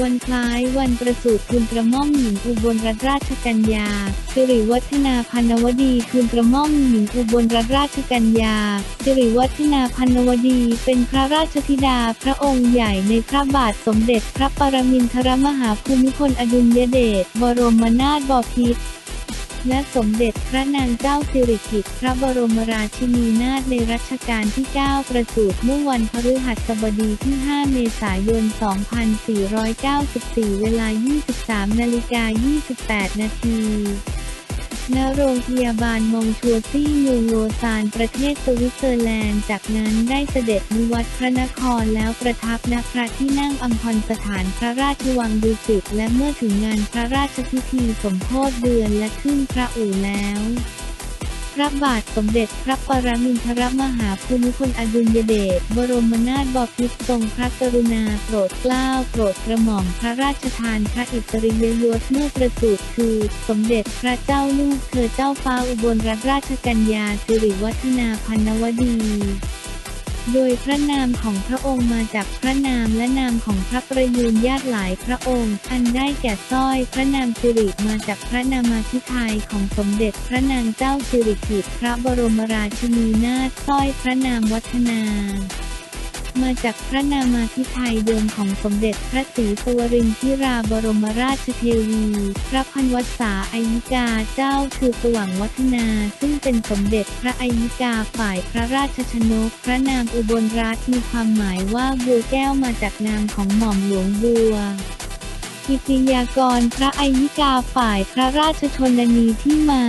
วันคล้ายวันประสูติคุณกระม่อมหญิงอุบลรัตนราชกัญญา สิริวัฒนาพันวดีคุณกระม่อมหญิงอุบลรัตนราชกัญญา สิริวัฒนาพันวดี เป็นพระราชธิดาพระองค์ใหญ่ในพระบาทสมเด็จพระปรมินทรมหาภูมิพลอดุลยเดช บรมนาถบพิตร และสมเด็จพระนางเจ้าสิริกิติ์พระบรมราชินีนาถในรัชกาลที่ 9 ประสูติเมื่อวันพฤหัสบดีที่ 5 เมษายน 2494 เวลา 23นาฬิกา28 นาที ณโรงพยาบาลมองชัวซี่เมืองโลซานประเทศสวิตเซอร์แลนด์ จากนั้นได้เสด็จนิวัตพระนครแล้วประทับณพระที่นั่งอัมพรสถานพระราชวังดุสิตและเมื่อถึงงานพระราชพิธีสมโภชเดือนและขึ้นพระอู่แล้ว ระบาทสมเด็จพระปรมินทรมหาภูมิพลอดุลยเดช บรมนาถบพิตรทรงพระกรุณาโปรดเกล้าโปรดกระหม่อมพระราชทานพระอิสริยยศเมื่อประสูติคือ สมเด็จพระเจ้าลูกเธอเจ้าฟ้าอุบลรัตนราชกัญญาสิริวัฒนาพันวดี โดยพระนามของพระองค์มาจากพระนามและนามของพระประยูนญาติหลายพระองค์ อันได้แก่สร้อยพระนามสิริมาจากพระนามาธิไทยของสมเด็จพระนางเจ้าสิริกิติ์พระบรมราชินีนาถสร้อยพระนามวัฒนา มาจากพระนามาธิไทยเดิมของสมเด็จพระศรีสวรินทิราบรมราชเทวี พระพันวษาอายิกาเจ้าคือสว่างวัฒนา ซึ่งเป็นสมเด็จพระอายิกาฝ่ายพระราชชนก พระนามอุบลรัตน์มีความหมายว่าบัวแก้วมาจากนามของหม่อมหลวงบัวกิติยากรพระอายิกาฝ่ายพระราชชนนีที่มา